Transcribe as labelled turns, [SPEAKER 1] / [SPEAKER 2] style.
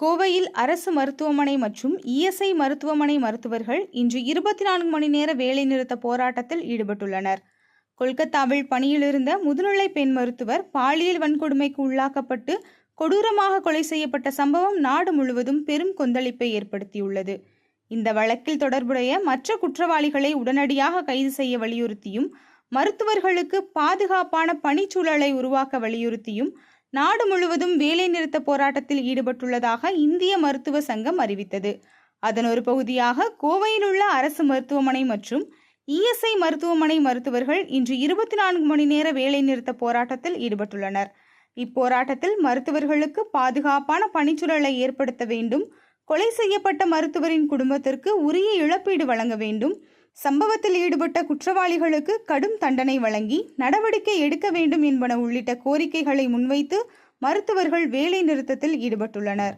[SPEAKER 1] கோவையில் அரசு மருத்துவமனை மற்றும் இஎஸ்ஐ மருத்துவமனை மருத்துவர்கள் இன்று இருபத்தி நான்கு மணி நேர வேலைநிறுத்த போராட்டத்தில் ஈடுபட்டுள்ளனர். கொல்கத்தாவில் பணியில் இருந்த முதுநிலை பெண் மருத்துவர் பாலியல் வன்கொடுமைக்கு உள்ளாக்கப்பட்டு கொடூரமாக கொலை செய்யப்பட்ட சம்பவம் நாடு முழுவதும் பெரும் கொந்தளிப்பை ஏற்படுத்தியுள்ளது. இந்த வழக்கில் தொடர்புடைய மற்ற குற்றவாளிகளை உடனடியாக கைது செய்ய வலியுறுத்தியும் மருத்துவர்களுக்கு பாதுகாப்பான பணிச்சூழலை உருவாக்க வலியுறுத்தியும் நாடு முழுவதும் வேலைநிறுத்த போராட்டத்தில் ஈடுபட்டுள்ளதாக இந்திய மருத்துவ சங்கம் அறிவித்தது. அதன் ஒரு பகுதியாக கோவையில் உள்ள அரசு மருத்துவமனை மற்றும் இஎஸ்ஐ மருத்துவமனை மருத்துவர்கள் இன்று இருபத்தி நான்கு மணி நேர வேலைநிறுத்த போராட்டத்தில் ஈடுபட்டுள்ளனர். இப்போராட்டத்தில் மருத்துவர்களுக்கு பாதுகாப்பான பணிச்சூழலை ஏற்படுத்த வேண்டும் கொலை செய்யப்பட்ட மருத்துவரின் குடும்பத்திற்கு உரிய இழப்பீடு வழங்க வேண்டும் சம்பவத்தில் ஈடுபட்ட குற்றவாளிகளுக்கு கடும் தண்டனை வழங்கி நடவடிக்கை எடுக்க வேண்டும் என்பன உள்ளிட்ட கோரிக்கைகளை முன்வைத்து மருத்துவர்கள் வேலை நிறுத்தத்தில் ஈடுபட்டுள்ளனர்.